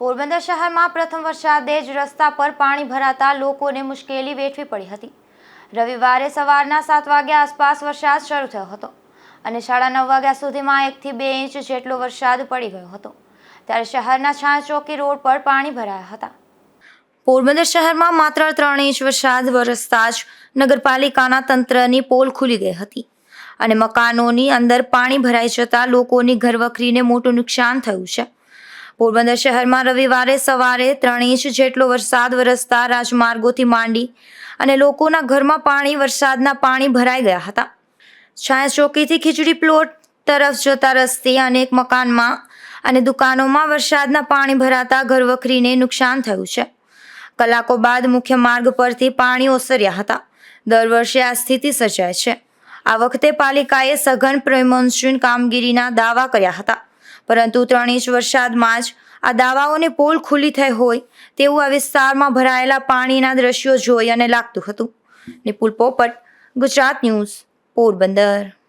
પોરબંદર શહેરમાં પ્રથમ વરસાદે જ રસ્તા પર પાણી ભરાતા લોકોને મુશ્કેલી વેઠવી પડી હતી. રવિવારે સવારના સાત વાગ્યા આસપાસ વરસાદ શરૂ થયો હતો અને સાડા નવ વાગ્યા સુધીમાં એકથી બે ઇંચ જેટલો વરસાદ પડી ગયો હતો. ત્યારે શહેરના છાંચોકી રોડ પર પાણી ભરાયા હતા. પોરબંદર શહેરમાં માત્ર ત્રણ ઇંચ વરસાદ વરસતા જ નગરપાલિકાના તંત્રની પોલ ખુલી ગઈ હતી અને મકાનોની અંદર પાણી ભરાઈ જતા લોકોની ઘરવખરીને મોટું નુકસાન થયું છે. પોરબંદર શહેરમાં રવિવારે સવારે ત્રણ ઇંચ જેટલો વરસાદ વરસતા રાજમાર્ગોથી માંડી અને લોકોના ઘરમાં પાણી, વરસાદના પાણી ભરાઈ ગયા હતા. છાયા ચોકીથી ખીચડી પ્લોટ તરફ જતા રસ્તે અનેક મકાનમાં અને દુકાનોમાં વરસાદના પાણી ભરાતા ઘરવખરીને નુકસાન થયું છે. કલાકો બાદ મુખ્ય માર્ગ પરથી પાણી ઓસર્યા હતા. દર વર્ષે આ સ્થિતિ સર્જાય છે. આ વખતે પાલિકાએ સઘન પ્રિમોન્સૂન કામગીરીના દાવા કર્યા હતા. પરંતુ ત્રણ ઇંચ વરસાદમાં જ આ દાવાઓને પોલ ખુલ્લી થઈ હોય તેવું આ વિસ્તારમાં ભરાયેલા પાણીના દ્રશ્યો જોઈ અને લાગતું હતું. નિપુલ પોપટ, ગુજરાત ન્યૂઝ, પોરબંદર.